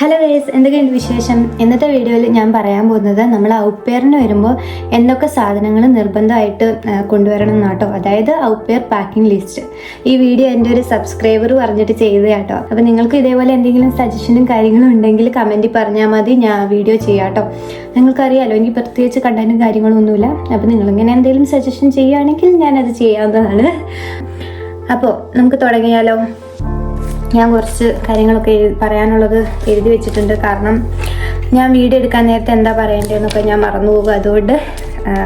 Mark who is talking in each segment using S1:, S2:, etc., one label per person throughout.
S1: Hello vase എന്തൊക്കെയുണ്ട് വിശേഷം? ഇന്നത്തെ വീഡിയോയിൽ ഞാൻ പറയാൻ പോകുന്നത് നമ്മൾ ഔട്ട്പെയറിന് വരുമ്പോൾ എന്തൊക്കെ സാധനങ്ങൾ നിർബന്ധമായിട്ട് കൊണ്ടുവരണം എന്നാട്ടോ. അതായത് ഔട്ട്പെയർ പാക്കിംഗ് ലിസ്റ്റ് ഈ വീഡിയോ എന്റെ ഒരു സബ്സ്ക്രൈബർ പറഞ്ഞിട്ട് ചെയ്ത് കേട്ടോ അപ്പോൾ നിങ്ങൾക്ക് ഇതേപോലെ എന്തെങ്കിലും സജഷനും കാര്യങ്ങളും ഉണ്ടെങ്കിൽ കമന്റിൽ പറഞ്ഞാൽ മതി ഞാൻ വീഡിയോ ചെയ്യാട്ടോ. നിങ്ങൾക്കറിയാലോ എനിക്ക് പ്രത്യേകിച്ച് കണ്ടന്റും കാര്യങ്ങളൊന്നുമില്ല അപ്പോൾ നിങ്ങളിങ്ങനെ എന്തെങ്കിലും സജഷൻ ചെയ്യുകയാണെങ്കിൽ ഞാനത് ചെയ്യാവുന്നതാണ്. അപ്പോൾ നമുക്ക് തുടങ്ങിയാലോ? ഞാൻ കുറച്ച് കാര്യങ്ങളൊക്കെ പറയാനുള്ളത് എഴുതി വെച്ചിട്ടുണ്ട്. കാരണം ഞാൻ വീഡിയോ എടുക്കാൻ നേരത്തെ എന്താ പറയേണ്ടതെന്നൊക്കെ ഞാൻ മറന്നു പോകും. അതുകൊണ്ട്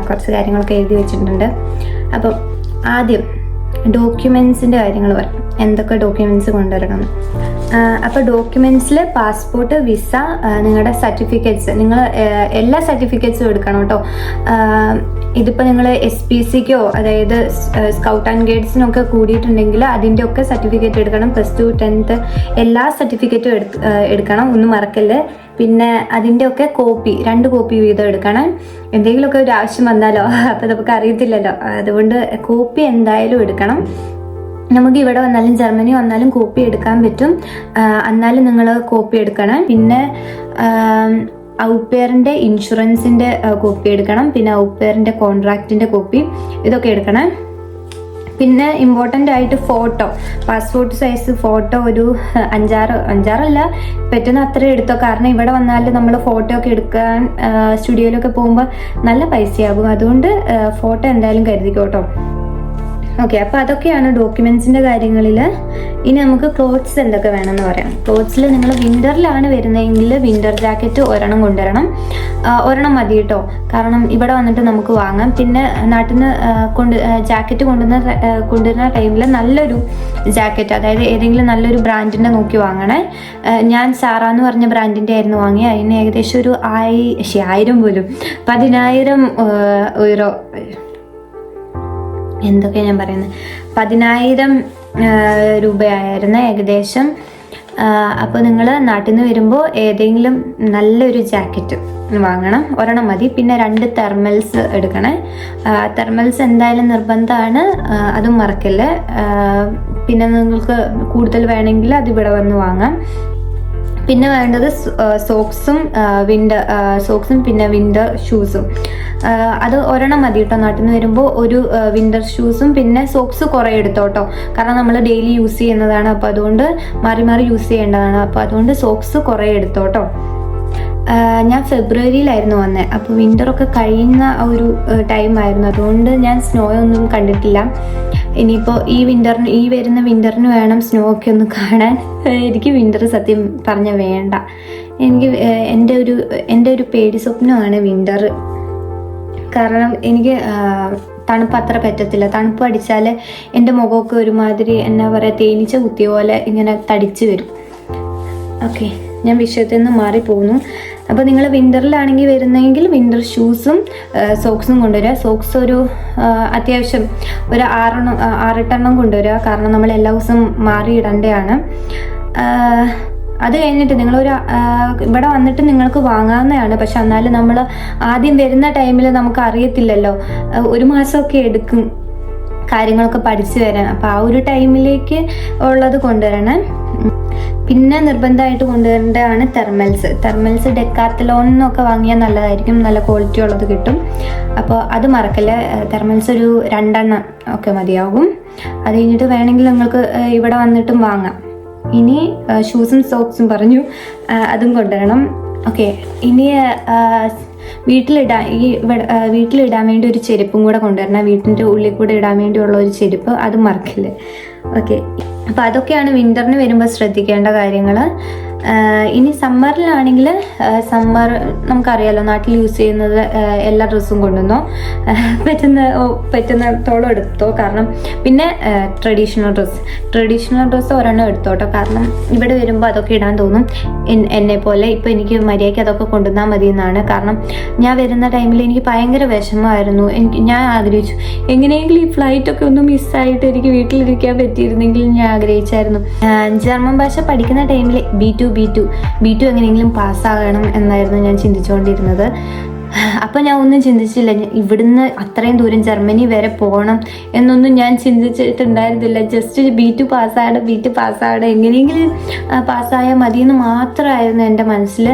S1: കുറച്ച് കാര്യങ്ങളൊക്കെ എഴുതി വെച്ചിട്ടുണ്ട്. അപ്പം ആദ്യം ഡോക്യുമെൻസിന്റെ കാര്യങ്ങൾ പറയാം എന്തൊക്കെ ഡോക്യുമെന്റ്സ് കൊണ്ടുവരണം. അപ്പോൾ ഡോക്യുമെന്റ്സിൽ പാസ്പോർട്ട് വിസ നിങ്ങളുടെ സർട്ടിഫിക്കറ്റ്സ് നിങ്ങൾ എല്ലാ സർട്ടിഫിക്കറ്റ്സും എടുക്കണം കേട്ടോ ഇതിപ്പോൾ നിങ്ങൾ എസ് പി സിക്കോ അതായത് സ്കൗട്ട് ആൻഡ് ഗൈഡ്സിനൊക്കെ കൂടിയിട്ടുണ്ടെങ്കിൽ അതിന്റെ ഒക്കെ സർട്ടിഫിക്കറ്റ് എടുക്കണം. പ്ലസ് ടു ടെൻത്ത് എല്ലാ സർട്ടിഫിക്കറ്റും എടു എടുക്കണം. ഒന്നും മറക്കല്ലേ. പിന്നെ അതിന്റെ ഒക്കെ കോപ്പി രണ്ട് കോപ്പി വീതം എടുക്കണം. എന്തെങ്കിലുമൊക്കെ ഒരു ആവശ്യം വന്നാലോ? അപ്പോൾ നമുക്ക് അറിയത്തില്ലല്ലോ. അതുകൊണ്ട് കോപ്പി എന്തായാലും എടുക്കണം. നമുക്ക് ഇവിടെ വന്നാലും ജർമ്മനി വന്നാലും കോപ്പി എടുക്കാൻ പറ്റും. എന്നാലും നിങ്ങൾ കോപ്പി എടുക്കണം. പിന്നെ ഔപ്പേറിന്റെ ഇൻഷുറൻസിന്റെ കോപ്പി എടുക്കണം. പിന്നെ ഔപ്പേറിന്റെ കോൺട്രാക്റ്റിന്റെ കോപ്പി ഇതൊക്കെ എടുക്കണം. പിന്നെ ഇമ്പോർട്ടന്റ് ആയിട്ട് ഫോട്ടോ പാസ്പോർട്ട് സൈസ് ഫോട്ടോ ഒരു അഞ്ചാറ് അഞ്ചാറല്ല പറ്റുന്ന അത്രയും എടുത്തോ. കാരണം ഇവിടെ വന്നാൽ നമ്മൾ ഫോട്ടോ ഒക്കെ എടുക്കാൻ സ്റ്റുഡിയോയിലൊക്കെ പോകുമ്പോൾ നല്ല പൈസയാകും. അതുകൊണ്ട് ഫോട്ടോ എന്തായാലും കരുതിക്കോട്ടോ. ഓക്കെ അപ്പോൾ അതൊക്കെയാണ് ഡോക്യുമെന്റ്സിന്റെ കാര്യങ്ങളിൽ ഇനി നമുക്ക് ക്ലോത്ത്സ് എന്തൊക്കെ വേണമെന്ന് പറയാം. ക്ലോത്ത്സിൽ നിങ്ങൾ വിന്ററിലാണ് വരുന്നതെങ്കിൽ വിന്റർ ജാക്കറ്റ് ഒരെണ്ണം കൊണ്ടുവരണം. ഒരെണ്ണം മതി കേട്ടോ കാരണം ഇവിടെ വന്നിട്ട് നമുക്ക് വാങ്ങാം. പിന്നെ നാട്ടിൽ നിന്ന് കൊണ്ട് ജാക്കറ്റ് കൊണ്ടുവന്ന കൊണ്ടുവരുന്ന ടൈമിൽ നല്ലൊരു ജാക്കറ്റ് അതായത് ഏതെങ്കിലും നല്ലൊരു ബ്രാൻഡിന്റെ നോക്കി വാങ്ങണേ. ഞാൻ സാറ എന്ന് പറഞ്ഞ ബ്രാൻഡിന്റെ ആയിരുന്നു വാങ്ങി അതിന് ഏകദേശം ഒരു ആയി ആയിരം പോലും. പതിനായിരം യൂറോ എന്തൊക്കെ ഞാൻ പറയുന്നത് പതിനായിരം രൂപയായിരുന്നു ഏകദേശം. അപ്പോൾ നിങ്ങൾ നാട്ടിൽ നിന്ന് വരുമ്പോൾ ഏതെങ്കിലും നല്ലൊരു ജാക്കറ്റ് വാങ്ങണം. ഒരെണ്ണം മതി. പിന്നെ രണ്ട് തെർമൽസ് എടുക്കണേ. തെർമൽസ് എന്തായാലും നിർബന്ധമാണ്. അതും മറക്കല്ലേ. പിന്നെ നിങ്ങൾക്ക് കൂടുതൽ വേണമെങ്കിൽ അത് ഇവിടെ വന്ന് വാങ്ങാം. പിന്നെ വേണ്ടത് സോക്സും വിന്റർ സോക്സും പിന്നെ വിന്റർ ഷൂസും അത് ഒരെണ്ണം മതി കേട്ടോ. നാട്ടിൽ നിന്ന് വരുമ്പോൾ ഒരു വിന്റർ ഷൂസും പിന്നെ സോക്സ് കുറേ എടുത്തോട്ടോ കാരണം നമ്മൾ ഡെയിലി യൂസ് ചെയ്യുന്നതാണ്. അപ്പോൾ അതുകൊണ്ട് മാറി മാറി യൂസ് ചെയ്യേണ്ടതാണ്. അപ്പോൾ അതുകൊണ്ട് സോക്സ് കുറേ എടുത്തോട്ടോ ഞാൻ ഫെബ്രുവരിയിലായിരുന്നു വന്നത് അപ്പോൾ വിന്ററൊക്കെ കഴിയുന്ന ഒരു ടൈമായിരുന്നു അതുകൊണ്ട് ഞാൻ സ്നോ ഒന്നും കണ്ടിട്ടില്ല. ഇനിയിപ്പോൾ ഈ വിന്ററിന് ഈ വരുന്ന വിന്ററിന് വേണം സ്നോ ഒക്കെ ഒന്ന് കാണാൻ. എനിക്ക് വിന്റർ സത്യം പറഞ്ഞ വേണ്ട. എനിക്ക് എന്റെ ഒരു എന്റെ ഒരു പേടി സ്വപ്നമാണ് വിന്റർ കാരണം എനിക്ക് തണുപ്പ് അത്ര പറ്റത്തില്ല. തണുപ്പ് അടിച്ചാൽ എന്റെ മുഖമൊക്കെ ഒരുമാതിരി എന്നാ പറയുക തേനീച്ച കുത്തിയ പോലെ ഇങ്ങനെ തടിച്ചു വരും. ഓക്കെ ഞാൻ വിഷയത്തിൽ നിന്ന് മാറിപ്പോകുന്നു. അപ്പോൾ നിങ്ങൾ വിന്ററിലാണെങ്കിൽ വരുന്നെങ്കിൽ വിന്റർ ഷൂസും സോക്സും കൊണ്ടുവരിക. സോക്സ് ഒരു അത്യാവശ്യം ഒരു ആറെണ്ണം ആറെട്ടെണ്ണം കൊണ്ടുവരിക. കാരണം നമ്മൾ എല്ലാ ദിവസവും മാറി ഇടേണ്ടതാണ് ആ, അത് കഴിഞ്ഞിട്ട് നിങ്ങളൊരു ഇവിടെ വന്നിട്ട് നിങ്ങൾക്ക് വാങ്ങാവുന്നതാണ്. പക്ഷെ എന്നാലും നമ്മൾ ആദ്യം വരുന്ന ടൈമിൽ നമുക്ക് അറിയത്തില്ലല്ലോ ഒരു മാസമൊക്കെ എടുക്കും. കാര്യങ്ങളൊക്കെ പഠിച്ചു വരാൻ അപ്പോൾ ആ ഒരു ടൈമിലേക്ക് ഉള്ളത് കൊണ്ടുവരണം. പിന്നെ നിർബന്ധമായിട്ട് കൊണ്ടുവരേണ്ടതാണ് തെർമൽസ്. തെർമൽസ് ഡെക്കാത്തലോൺ എന്നൊക്കെ വാങ്ങിയാൽ നല്ലതായിരിക്കും. നല്ല ക്വാളിറ്റി ഉള്ളത് കിട്ടും. അപ്പോൾ അത് മറക്കല്ല. തെർമൽസ് ഒരു രണ്ടെണ്ണം ഒക്കെ മതിയാകും. അത് കഴിഞ്ഞിട്ട് വേണമെങ്കിൽ നിങ്ങൾക്ക് ഇവിടെ വന്നിട്ടും വാങ്ങാം. ഇനി ഷൂസും സോക്സും പറഞ്ഞു അതും കൊണ്ടുവരണം. ഓക്കെ ഇനി വീട്ടിലിടാൻ ഈ വീട്ടിലിടാൻ വേണ്ടി ഒരു ചെരുപ്പും കൂടെ കൊണ്ടുവരണം. വീട്ടിന്റെ ഉള്ളിൽ കൂടെ ഇടാൻ വേണ്ടിയുള്ള ഒരു ചെരുപ്പ് അത് മറക്കില്ല? ഓക്കെ അപ്പോൾ അതൊക്കെയാണ് വിന്ററിന് വരുമ്പോൾ ശ്രദ്ധിക്കേണ്ട കാര്യങ്ങൾ ഇനി സമ്മറിലാണെങ്കിൽ സമ്മർ നമുക്കറിയാലോ നാട്ടിൽ യൂസ് ചെയ്യുന്നത് എല്ലാ ഡ്രസ്സും കൊണ്ടുവന്നോ. പറ്റുന്ന പറ്റുന്നിടത്തോളം എടുത്തോ. കാരണം പിന്നെ ട്രഡീഷണൽ ഡ്രസ്സ് ട്രഡീഷണൽ ഡ്രസ്സ് ഒരെണ്ണം എടുത്തോട്ടോ കാരണം ഇവിടെ വരുമ്പോൾ അതൊക്കെ ഇടാൻ തോന്നും. എന്നെ പോലെ ഇപ്പോൾ എനിക്ക് മര്യാദയ്ക്ക് അതൊക്കെ കൊണ്ടുവന്നാൽ മതി എന്നാണ് കാരണം ഞാൻ വരുന്ന ടൈമിൽ എനിക്ക് ഭയങ്കര വിഷമമായിരുന്നു. എനിക്ക് ഞാൻ ആഗ്രഹിച്ചു. എങ്ങനെയെങ്കിലും ഈ ഫ്ലൈറ്റൊക്കെ ഒന്ന് മിസ്സായിട്ട് എനിക്ക് വീട്ടിലിരിക്കാൻ പറ്റിയിരുന്നെങ്കിൽ ഞാൻ ആഗ്രഹിച്ചായിരുന്നു. ജർമ്മൻ ഭാഷ പഠിക്കുന്ന ടൈമിൽ B two B two B two എങ്ങനെയെങ്കിലും പാസ്സാകണം എന്നായിരുന്നു ഞാൻ ചിന്തിച്ചുകൊണ്ടിരുന്നത്. അപ്പം ഞാൻ ഒന്നും ചിന്തിച്ചില്ല ഇവിടുന്ന് അത്രയും ദൂരം ജർമ്മനി വരെ പോകണം എന്നൊന്നും ഞാൻ ചിന്തിച്ചിട്ടുണ്ടായിരുന്നില്ല. ജസ്റ്റ് ബി ടു പാസ്സാകണം ബി ടു പാസ്സാകണം എങ്ങനെയെങ്കിലും പാസ്സായാൽ മതി എന്ന് മാത്രമായിരുന്നു എന്റെ മനസ്സിൽ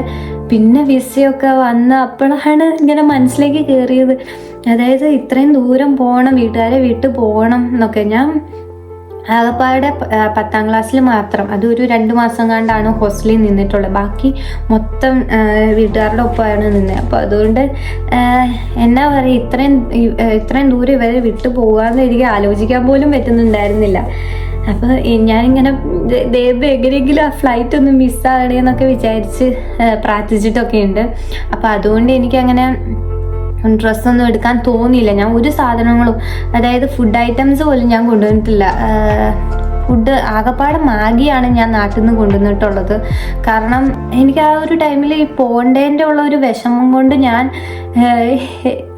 S1: പിന്നെ വിസയൊക്കെ വന്ന് അപ്പോഴാണ് ഇങ്ങനെ മനസ്സിലേക്ക് കയറിയത്. അതായത് ഇത്രയും ദൂരം പോകണം വീട്ടുകാരെ വിട്ടു പോകണം എന്നൊക്കെ. ഞാൻ ആകപ്പാടെ പത്താം ക്ലാസ്സിൽ മാത്രം. അതൊരു രണ്ട് മാസം കണ്ടാണ് ഹോസ്റ്റലിൽ നിന്നിട്ടുള്ളത് ബാക്കി മൊത്തം വീട്ടുകാരുടെ ഒപ്പമാണ് നിന്നത് അപ്പോൾ അതുകൊണ്ട് എന്നാ പറയുക ഇത്രയും ഇത്രയും ദൂരം ഇവരെ വിട്ടു പോകാമെന്ന് എനിക്ക് ആലോചിക്കാൻ പോലും പറ്റുന്നുണ്ടായിരുന്നില്ല. അപ്പോൾ ഞാനിങ്ങനെ ദൈവം എങ്ങനെയെങ്കിലും ആ ഫ്ലൈറ്റ് ഒന്ന് മിസ്സാകണേ എന്നൊക്കെ വിചാരിച്ച് പ്രാർത്ഥിച്ചിട്ടൊക്കെ ഉണ്ട് അപ്പോൾ അതുകൊണ്ട് എനിക്കങ്ങനെ ഡ്രസ്സൊന്നും എടുക്കാൻ തോന്നിയില്ല. ഞാൻ ഒരു സാധനങ്ങളും അതായത് ഫുഡ് ഐറ്റംസ് പോലും ഞാൻ കൊണ്ടുവന്നിട്ടില്ല. ഫുഡ് ആകപ്പാടെ മാഗിയാണ് ഞാൻ നാട്ടിൽ നിന്ന് കൊണ്ടുവന്നിട്ടുള്ളത്. കാരണം എനിക്ക് ആ ഒരു ടൈമിൽ ഈ പോണ്ടേന്റെ ഉള്ള ഒരു വിഷമം കൊണ്ട് ഞാൻ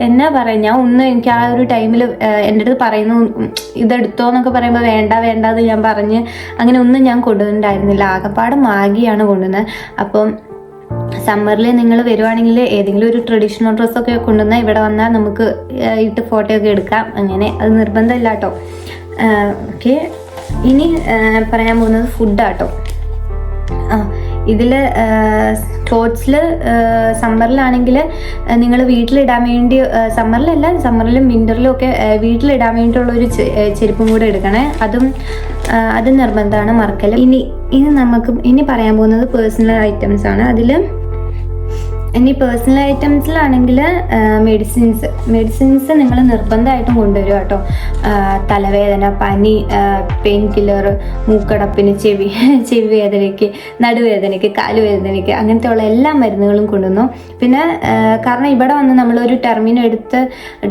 S1: എന്നാ പറയാ ഞാൻ ഒന്നും എനിക്ക് ആ ഒരു ടൈമിൽ എന്റെ അടുത്ത് പറയുന്നു ഇതെടുത്തോ എന്നൊക്കെ പറയുമ്പോൾ വേണ്ട വേണ്ട എന്ന് ഞാൻ പറഞ്ഞ് അങ്ങനെ ഒന്നും ഞാൻ കൊണ്ടുവന്നിട്ടുണ്ടായിരുന്നില്ല. ആകപ്പാടെ മാഗിയാണ് കൊണ്ടുവന്നത്. അപ്പം സമ്മറിൽ നിങ്ങൾ വരുവാണെങ്കിൽ ഏതെങ്കിലും ഒരു ട്രഡീഷണൽ ഡ്രസ്സൊക്കെ കൊണ്ടുവന്നാൽ ഇവിടെ വന്നാൽ നമുക്ക് ഇട്ട് ഫോട്ടോ ഒക്കെ എടുക്കാം. അങ്ങനെ അത് നിർബന്ധമില്ല കേട്ടോ. ഓക്കെ. ഇനി പറയാൻ പോകുന്നത് ഫുഡാട്ടോ ഇതിൽ ക്ലോത്ത്സിൽ സമ്മറിലാണെങ്കിൽ നിങ്ങൾ വീട്ടിലിടാൻ വേണ്ടി സമ്മറിലല്ല സമ്മറിലും വിന്ററിലും ഒക്കെ വീട്ടിലിടാൻ വേണ്ടിയിട്ടുള്ള ഒരു ചെരുപ്പും കൂടെ എടുക്കണേ. അതും അതും അത് നിർബന്ധമാണ് മറക്കൽ ഇനി ഇനി നമുക്ക് ഇനി പറയാൻ പോകുന്നത് പേഴ്സണൽ ഐറ്റംസ് ആണ്. അതിൽ ഇനി പേഴ്സണൽ ഐറ്റംസിലാണെങ്കിൽ മെഡിസിൻസ് മെഡിസിൻസ് നിങ്ങൾ നിർബന്ധമായിട്ടും കൊണ്ടുവരിക കേട്ടോ. തലവേദന പനി പെയിൻ കില്ലർ മൂക്കടപ്പിന് ചെവി ചെവി വേദനയ്ക്ക് നടുവേദനയ്ക്ക് കാലുവേദനയ്ക്ക് അങ്ങനത്തെ ഉള്ള എല്ലാ മരുന്നുകളും കൊണ്ടുവന്നു. പിന്നെ കാരണം ഇവിടെ വന്ന് നമ്മളൊരു ടെർമിൻ എടുത്ത്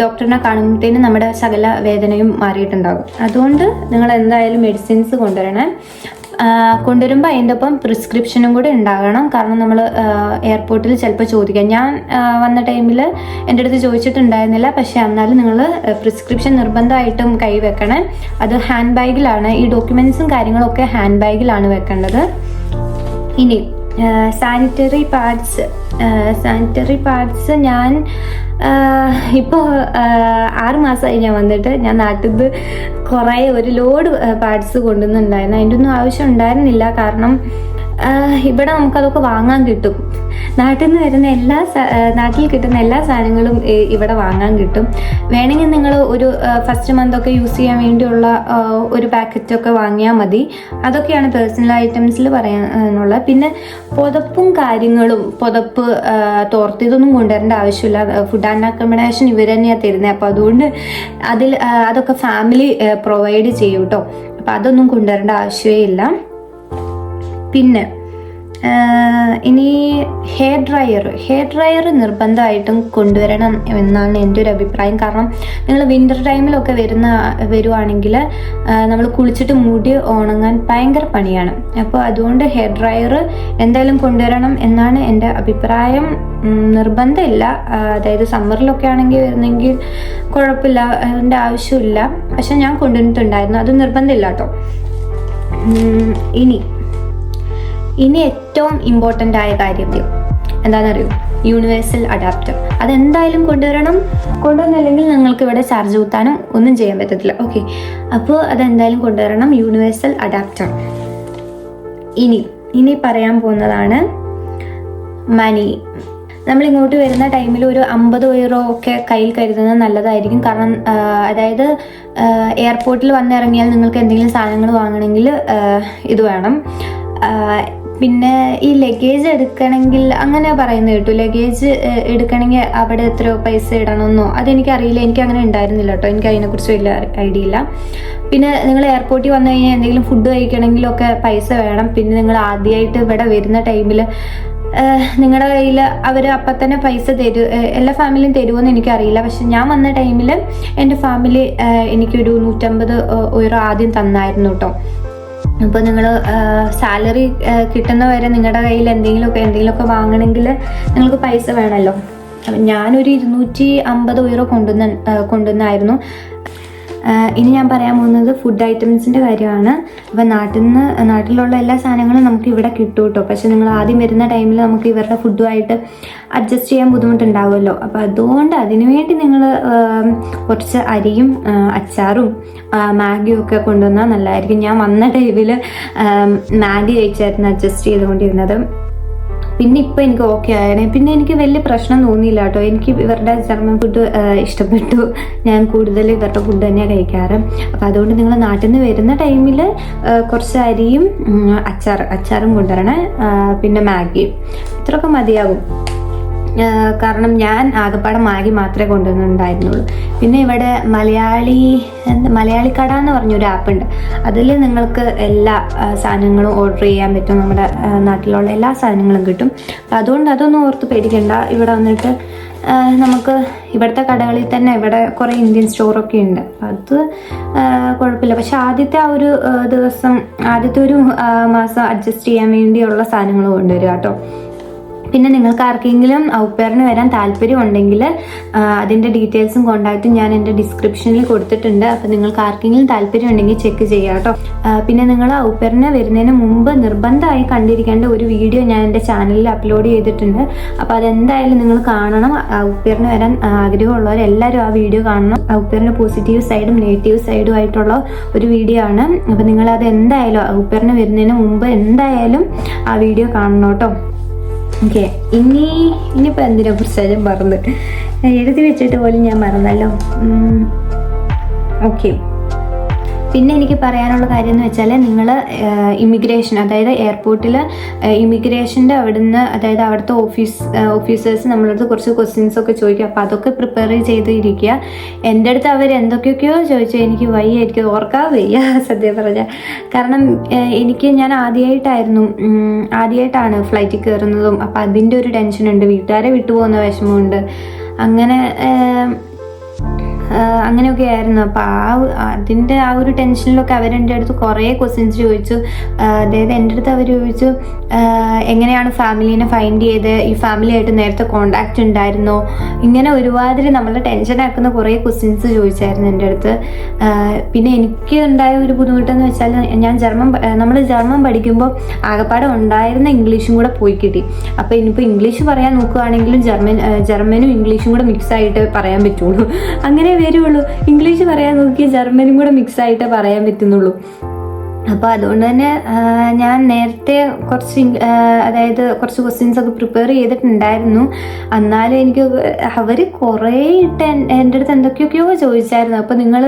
S1: ഡോക്ടറിനെ കാണുമ്പോഴത്തേനും നമ്മുടെ സകല വേദനയും മാറിയിട്ടുണ്ടാകും. അതുകൊണ്ട് നിങ്ങൾ എന്തായാലും മെഡിസിൻസ് കൊണ്ടുവരണേ. കൊണ്ടുവരുമ്പോൾ അതിന്റെ ഒപ്പം പ്രിസ്ക്രിപ്ഷനും കൂടെ ഉണ്ടാകണം. കാരണം നമ്മൾ എയർപോർട്ടിൽ ചിലപ്പോൾ ചോദിക്കാം. ഞാൻ വന്ന ടൈമിൽ എന്റെ അടുത്ത് ചോദിച്ചിട്ടുണ്ടായിരുന്നില്ല. പക്ഷേ എന്നാലും നിങ്ങൾ പ്രിസ്ക്രിപ്ഷൻ നിർബന്ധമായിട്ടും കൈ വെക്കണേ. അത് ഹാൻഡ് ബാഗിലാണ് ഈ ഡോക്യുമെൻസും കാര്യങ്ങളൊക്കെ ഹാൻഡ് ബാഗിലാണ് വെക്കേണ്ടത്. ഇനി സാനിറ്ററി പാഡ്സ് സാനിറ്ററി പാഡ്സ് ഞാൻ ഇപ്പോൾ ആറ് മാസമായി ഞാൻ വന്നിട്ട് ഞാൻ നാട്ടിൽ നിന്ന് കുറേ ഒരു ലോഡ് പാർട്സ് കൊണ്ടുവന്നിട്ടുണ്ടായിരുന്നു അതിന്റെ ഒന്നും ആവശ്യം ഉണ്ടായിരുന്നില്ല. കാരണം ഇവിടെ നമുക്കതൊക്കെ വാങ്ങാൻ കിട്ടും. നാട്ടിൽ നിന്ന് വരുന്ന എല്ലാ നാട്ടിൽ കിട്ടുന്ന എല്ലാ സാധനങ്ങളും ഇവിടെ വാങ്ങാൻ കിട്ടും. വേണമെങ്കിൽ നിങ്ങൾ ഒരു ഫസ്റ്റ് മന്ത് ഒക്കെ യൂസ് ചെയ്യാൻ വേണ്ടിയുള്ള ഒരു പാക്കറ്റൊക്കെ വാങ്ങിയാൽ മതി. അതൊക്കെയാണ് പേഴ്സണൽ ഐറ്റംസിൽ പറയാനുള്ള. പിന്നെ പുതപ്പും കാര്യങ്ങളും പുതപ്പ് തോർത്ത് ഇതൊന്നും കൊണ്ടുവരേണ്ട ആവശ്യമില്ല. ഫുഡ് ആൻഡ് അക്കോമഡേഷൻ ഇവർ തന്നെയാണ് തരുന്നത് അപ്പോൾ അതുകൊണ്ട് അതിൽ അതൊക്കെ ഫാമിലി പ്രൊവൈഡ് ചെയ്യും കേട്ടോ അപ്പോൾ അതൊന്നും കൊണ്ടുവരേണ്ട ആവശ്യമേ ഇല്ല. പിന്നെ ഇനി ഹെയർ ഡ്രയർ ഹെയർ ഡ്രയർ നിർബന്ധമായിട്ടും കൊണ്ടുവരണം എന്നാണ് എന്റെ ഒരു അഭിപ്രായം. കാരണം നിങ്ങൾ വിന്റർ ടൈമിലൊക്കെ വരുന്ന വരുവാണെങ്കിൽ നമ്മൾ കുളിച്ചിട്ട് മുടി ഉണങ്ങാൻ ഭയങ്കര പണിയാണ്. അപ്പോൾ അതുകൊണ്ട് ഹെയർ ഡ്രയർ എന്തായാലും കൊണ്ടുവരണം എന്നാണ് എന്റെ അഭിപ്രായം. നിർബന്ധമില്ല. അതായത് സമ്മറിലൊക്കെ ആണെങ്കിൽ വരുന്നെങ്കിൽ കുഴപ്പമില്ല. അതിന്റെ ആവശ്യമില്ല. പക്ഷെ ഞാൻ കൊണ്ടുവന്നിട്ടുണ്ടായിരുന്നു. അത് നിർബന്ധമില്ല കേട്ടോ. ഇനി ഇനി ഏറ്റവും ഇമ്പോർട്ടന്റ് ആയ കാര്യം എന്താണെന്നറിയോ? യൂണിവേഴ്സൽ അഡാപ്റ്റർ അതെന്തായാലും കൊണ്ടുവരണം. കൊണ്ടുവന്നില്ലെങ്കിൽ നിങ്ങൾക്ക് ഇവിടെ ചാർജ് കുത്താനും ഒന്നും ചെയ്യാൻ പറ്റത്തില്ല. ഓക്കെ അപ്പോൾ അതെന്തായാലും കൊണ്ടുവരണം. യൂണിവേഴ്സൽ അഡാപ്റ്റർ ഇനി ഇനി പറയാൻ പോകുന്നതാണ് മണി നമ്മൾ ഇങ്ങോട്ട് വരുന്ന ടൈമിൽ ഒരു അമ്പത് യൂറോ ഒക്കെ കയ്യിൽ കരുതുന്നത് നല്ലതായിരിക്കും. കാരണം അതായത് എയർപോർട്ടിൽ വന്നിറങ്ങിയാൽ നിങ്ങൾക്ക് എന്തെങ്കിലും സാധനങ്ങൾ വാങ്ങണമെങ്കിൽ ഇത് വേണം. പിന്നെ ഈ ലഗേജ് എടുക്കണമെങ്കിൽ അങ്ങനെ പറയുന്നത് കേട്ടു. ലഗേജ് എടുക്കണമെങ്കിൽ അവിടെ എത്രയോ പൈസ ഇടണമെന്നോ? അതെനിക്കറിയില്ല. എനിക്ക് അങ്ങനെ ഉണ്ടായിരുന്നില്ല കേട്ടോ. എനിക്ക് അതിനെക്കുറിച്ച് വലിയ ഐഡിയ ഇല്ല. പിന്നെ നിങ്ങൾ എയർപോർട്ടിൽ വന്നു കഴിഞ്ഞാൽ എന്തെങ്കിലും ഫുഡ് കഴിക്കണമെങ്കിലൊക്കെ പൈസ വേണം. പിന്നെ നിങ്ങൾ ആദ്യമായിട്ട് ഇവിടെ വരുന്ന ടൈമിൽ നിങ്ങളുടെ കയ്യിൽ അവർ അപ്പം തന്നെ പൈസ തരും. എല്ലാ ഫാമിലിയും തരുമെന്ന് എനിക്കറിയില്ല. പക്ഷെ ഞാൻ വന്ന ടൈമിൽ എന്റെ ഫാമിലി എനിക്കൊരു നൂറ്റമ്പത് ഉയരം ആദ്യം തന്നായിരുന്നു കേട്ടോ. അപ്പോൾ നിങ്ങൾ സാലറി കിട്ടുന്നവരെ നിങ്ങളുടെ കയ്യിൽ എന്തെങ്കിലുമൊക്കെ എന്തെങ്കിലുമൊക്കെ വാങ്ങണമെങ്കിൽ നിങ്ങൾക്ക് പൈസ വേണമല്ലോ ഞാനൊരു ഇരുന്നൂറ്റി അമ്പത് ഉയരോ കൊണ്ടുവന്ന കൊണ്ടുവന്നായിരുന്നു. ഇനി ഞാൻ പറയാൻ പോകുന്നത് ഫുഡ് ഐറ്റംസിന്റെ കാര്യമാണ്. അപ്പോൾ നാട്ടിൽ നിന്ന് നാട്ടിലുള്ള എല്ലാ സാധനങ്ങളും നമുക്ക് ഇവിടെ കിട്ടും കേട്ടോ പക്ഷെ നിങ്ങൾ ആദ്യം വരുന്ന ടൈമിൽ നമുക്ക് ഇവരുടെ ഫുഡുമായിട്ട് അഡ്ജസ്റ്റ് ചെയ്യാൻ ബുദ്ധിമുട്ടുണ്ടാവുമല്ലോ. അപ്പോൾ അതുകൊണ്ട് അതിനുവേണ്ടി നിങ്ങൾ കുറച്ച് അരിയും അച്ചാറും മാഗിയും ഒക്കെ കൊണ്ടുവന്നാൽ നല്ലതായിരിക്കും ഞാൻ വന്ന ടൈമിൽ മാഗി കഴിച്ചായിരുന്നു അഡ്ജസ്റ്റ് ചെയ്തുകൊണ്ടിരുന്നത്. പിന്നെ ഇപ്പം എനിക്ക് ഓക്കെ ആയനെ. പിന്നെ എനിക്ക് വലിയ പ്രശ്നം തോന്നിയില്ല കേട്ടോ എനിക്ക് ഇവരുടെ ജർമ്മൻ ഫുഡ് ഇഷ്ടപ്പെട്ടു. ഞാൻ കൂടുതൽ ഇവരുടെ ഫുഡ് തന്നെയാണ് കഴിക്കാറ്. അപ്പം അതുകൊണ്ട് നിങ്ങൾ നാട്ടിൽ നിന്ന് വരുന്ന ടൈമിൽ കുറച്ച് അരിയും അച്ചാർ അച്ചാറും കൊണ്ടുവരണേ. പിന്നെ മാഗിയും. ഇത്രയൊക്കെ മതിയാകും. കാരണം ഞാൻ ആകപ്പാടെ മാഗി മാത്രമേ കൊണ്ടുവന്നിട്ടുണ്ടായിരുന്നുള്ളൂ. പിന്നെ ഇവിടെ മലയാളി മലയാളി കട എന്ന് പറഞ്ഞൊരു ആപ്പ് ഉണ്ട്. അതിൽ നിങ്ങൾക്ക് എല്ലാ സാധനങ്ങളും ഓർഡർ ചെയ്യാൻ പറ്റും. നമ്മുടെ നാട്ടിലുള്ള എല്ലാ സാധനങ്ങളും കിട്ടും. അതുകൊണ്ട് അതൊന്നും ഓർത്ത് പേടിക്കണ്ട. ഇവിടെ വന്നിട്ട് നമുക്ക് ഇവിടുത്തെ കടകളിൽ തന്നെ ഇവിടെ കുറേ ഇന്ത്യൻ സ്റ്റോറൊക്കെ ഉണ്ട്. അത് കുഴപ്പമില്ല. പക്ഷെ ആദ്യത്തെ ആ ഒരു ദിവസം ആദ്യത്തെ ഒരു മാസം അഡ്ജസ്റ്റ് ചെയ്യാൻ വേണ്ടിയുള്ള സാധനങ്ങൾ കൊണ്ടുവരിക കേട്ടോ. പിന്നെ നിങ്ങൾക്ക് ആർക്കെങ്കിലും ഔപ്പേറിന് വരാൻ താല്പര്യം ഉണ്ടെങ്കിൽ അതിന്റെ ഡീറ്റെയിൽസും കോണ്ടാക്റ്റും ഞാൻ എന്റെ ഡിസ്ക്രിപ്ഷനിൽ കൊടുത്തിട്ടുണ്ട്. അപ്പോൾ നിങ്ങൾക്ക് ആർക്കെങ്കിലും താല്പര്യം ഉണ്ടെങ്കിൽ ചെക്ക് ചെയ്യാം കേട്ടോ പിന്നെ നിങ്ങൾ ഔപ്പേറിന് വരുന്നതിന് മുമ്പ് നിർബന്ധമായി കണ്ടിരിക്കേണ്ട ഒരു വീഡിയോ ഞാൻ എന്റെ ചാനലിൽ അപ്ലോഡ് ചെയ്തിട്ടുണ്ട്. അപ്പോൾ അതെന്തായാലും നിങ്ങൾ കാണണം. ഔപ്പേറിന് വരാൻ ആഗ്രഹമുള്ളവർ എല്ലാവരും ആ വീഡിയോ കാണണം. ഔപ്പേറിന്റെ പോസിറ്റീവ് സൈഡും നെഗറ്റീവ് സൈഡും ആയിട്ടുള്ള ഒരു വീഡിയോ ആണ്. അപ്പോൾ നിങ്ങളത് എന്തായാലും ഔപ്പേറിന് വരുന്നതിന് മുമ്പ് എന്തായാലും ആ വീഡിയോ കാണണം കേട്ടോ ഓക്കെ ഇനി ഇനിയിപ്പോൾ എന്തിനെ പ്രശ്നം മറന്ന്? എഴുതി വെച്ചിട്ട് പോലും ഞാൻ മറന്നല്ലോ. ഓക്കെ. പിന്നെ എനിക്ക് പറയാനുള്ള കാര്യം എന്ന് വെച്ചാൽ നിങ്ങൾ ഇമിഗ്രേഷൻ അതായത് എയർപോർട്ടിൽ ഇമിഗ്രേഷന്റെ അവിടുന്ന് അതായത് അവിടുത്തെ ഓഫീസ് ഓഫീസേഴ്സ് നമ്മളടുത്ത് കുറച്ച് ക്വസ്റ്റ്യൻസ് ഒക്കെ ചോദിക്കും. അപ്പോൾ അതൊക്കെ പ്രിപ്പയർ ചെയ്തിരിക്കുക. എന്റെ അടുത്ത് അവർ എന്തൊക്കെയൊക്കെയോ ചോദിച്ചു. എനിക്ക് വയ്യ എനിക്ക് ഓർക്കാൻ വയ്യ സത്യം പറഞ്ഞാൽ കാരണം എനിക്ക് ഞാൻ ആദ്യമായിട്ടായിരുന്നു ആദ്യമായിട്ടാണ് ഫ്ലൈറ്റിൽ കയറുന്നതും അപ്പോൾ അതിന്റെ ഒരു ടെൻഷനുണ്ട് വീട്ടുകാരെ വിട്ടുപോകുന്ന വിഷമമുണ്ട്. അങ്ങനെ അങ്ങനെയൊക്കെ ആയിരുന്നു. അപ്പോൾ ആ അതിന്റെ ആ ഒരു ടെൻഷനിലൊക്കെ അവരെന്റെ അടുത്ത് കുറേ ക്വസ്റ്റ്യൻസ് ചോദിച്ചു. അതായത് എന്റെ അടുത്ത് അവർ ചോദിച്ചു എങ്ങനെയാണ് ഫാമിലീനെ ഫൈൻഡ് ചെയ്ത് ഈ ഫാമിലിയായിട്ട് നേരത്തെ കോണ്ടാക്റ്റ് ഉണ്ടായിരുന്നോ? ഇങ്ങനെ ഒരുമാതിരി നമ്മളെ ടെൻഷനാക്കുന്ന കുറേ ക്വസ്റ്റ്യൻസ് ചോദിച്ചായിരുന്നു എന്റെ അടുത്ത്. പിന്നെ എനിക്ക് ഉണ്ടായ ഒരു ബുദ്ധിമുട്ടെന്ന് വെച്ചാൽ ഞാൻ ജർമ്മൻ നമ്മൾ ജർമ്മൻ പഠിക്കുമ്പോൾ ആകപ്പാടെ ഉണ്ടായിരുന്ന ഇംഗ്ലീഷും കൂടെ പോയി കിട്ടി. അപ്പോൾ ഇനിയിപ്പോൾ ഇംഗ്ലീഷ് പറയാൻ നോക്കുകയാണെങ്കിലും ജർമ്മൻ ജർമ്മനും ഇംഗ്ലീഷും കൂടെ മിക്സ് ആയിട്ട് പറയാൻ പറ്റുള്ളൂ. അങ്ങനെ വരുള്ളൂ ഇംഗ്ലീഷ് പറയാൻ നോക്കി ജർമ്മനും കൂടെ മിക്സ് ആയിട്ടേ പറയാൻ പറ്റുന്നുള്ളൂ. അപ്പോൾ അതുകൊണ്ട് തന്നെ ഞാൻ നേരത്തെ കുറച്ച് അതായത് കുറച്ച് ക്വസ്റ്റ്യൻസ് ഒക്കെ പ്രിപ്പയർ ചെയ്തിട്ടുണ്ടായിരുന്നു. എന്നാലും എനിക്ക് അവർ കുറേ ഇട്ട് എൻ- എന്റെ അടുത്ത് എന്തൊക്കെയൊക്കെയോ ചോദിച്ചായിരുന്നു. അപ്പോൾ നിങ്ങൾ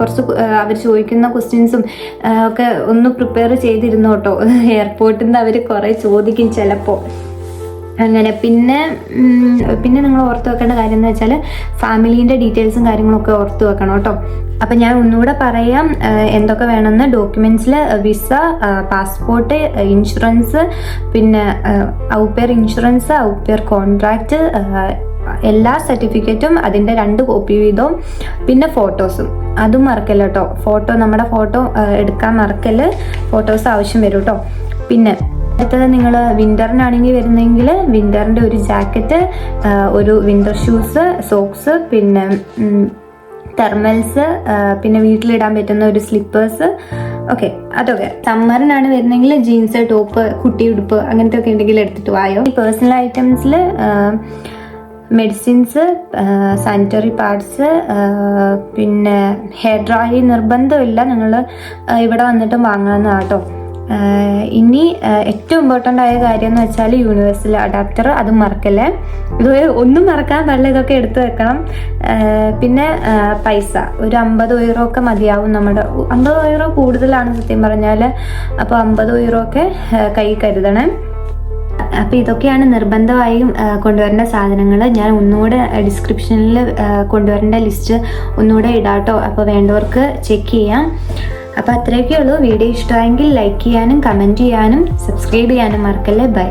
S1: കുറച്ച് അവർ ചോദിക്കുന്ന ക്വസ്റ്റ്യൻസും ഒക്കെ ഒന്ന് പ്രിപ്പയർ ചെയ്തിരുന്നു കേട്ടോ എയർപോർട്ടിൽ നിന്ന് അവർ കുറേ ചോദിക്കും ചിലപ്പോൾ അങ്ങനെ പിന്നെ പിന്നെ നിങ്ങൾ ഓർത്ത് വെക്കേണ്ട കാര്യം എന്ന് വെച്ചാൽ ഫാമിലീന്റെ ഡീറ്റെയിൽസും കാര്യങ്ങളൊക്കെ ഓർത്ത് വെക്കണം കേട്ടോ. അപ്പം ഞാൻ ഒന്നുകൂടെ പറയാം എന്തൊക്കെ വേണമെന്ന്. ഡോക്യുമെന്റ്സിൽ വിസ പാസ്പോർട്ട് ഇൻഷുറൻസ് പിന്നെ ഔപ്പേർ ഇൻഷുറൻസ് ഔപ്പേർ കോൺട്രാക്റ്റ് എല്ലാ സർട്ടിഫിക്കറ്റും അതിന്റെ രണ്ട് കോപ്പി വീതവും പിന്നെ ഫോട്ടോസും. അതും മറക്കല്ല കേട്ടോ. ഫോട്ടോ നമ്മുടെ ഫോട്ടോ എടുക്കാൻ മറക്കൽ ഫോട്ടോസ് ആവശ്യം വരും കേട്ടോ. പിന്നെ അടുത്തത് നിങ്ങൾ വിന്ററിനാണെങ്കിൽ വരുന്നെങ്കിൽ വിന്ററിന്റെ ഒരു ജാക്കറ്റ് ഒരു വിന്റർ ഷൂസ് സോക്സ് പിന്നെ തെർമൽസ് പിന്നെ വീട്ടിലിടാൻ പറ്റുന്ന ഒരു സ്ലിപ്പേഴ്സ് ഓക്കെ അതൊക്കെ. സമ്മറിനാണ് വരുന്നെങ്കിൽ ജീൻസ് ടോപ്പ് കുട്ടി ഉടുപ്പ് അങ്ങനത്തെ ഒക്കെ ഉണ്ടെങ്കിൽ എടുത്തിട്ട് വായോ. ഈ പേഴ്സണൽ ഐറ്റംസിൽ മെഡിസിൻസ് സാനിറ്ററി പാർട്സ് പിന്നെ ഹെയർ ഡ്രൈ നിർബന്ധമില്ല. നിങ്ങൾ ഇവിടെ വന്നിട്ടും ആഹ് ഇനി ഏറ്റവും ഇമ്പോർട്ടന്റ് ആയ കാര്യം എന്ന് വെച്ചാൽ യൂണിവേഴ്സൽ അഡാപ്റ്റർ അത് മറക്കല്ലേ? ഇത് ഒന്നും മറക്കാൻ പാടില്ല ഇതൊക്കെ എടുത്തു വെക്കണം. പിന്നെ പൈസ. ഒരു അമ്പത് യൂറോ ഒക്കെ മതിയാവും നമ്മുടെ അമ്പത് യൂറോ കൂടുതലാണ് സത്യം പറഞ്ഞാൽ അപ്പോൾ അമ്പത് യൂറോ ഒക്കെ കൈ കരുതണം. അപ്പോൾ ഇതൊക്കെയാണ് നിർബന്ധമായും കൊണ്ടുവരേണ്ട സാധനങ്ങൾ ഞാൻ ഒന്നുകൂടെ ഡിസ്ക്രിപ്ഷനിൽ കൊണ്ടുവരേണ്ട ലിസ്റ്റ് ഒന്നുകൂടെ ഇടാട്ടോ. അപ്പോൾ വേണ്ടവർക്ക് ചെക്ക് ചെയ്യാം. അപ്പോൾ അത്രയൊക്കെ ഉള്ളൂ വീഡിയോ ഇഷ്ടമായെങ്കിൽ ലൈക്ക് ചെയ്യാനും കമന്റ് ചെയ്യാനും സബ്സ്ക്രൈബ് ചെയ്യാനും മറക്കല്ലേ? ബൈ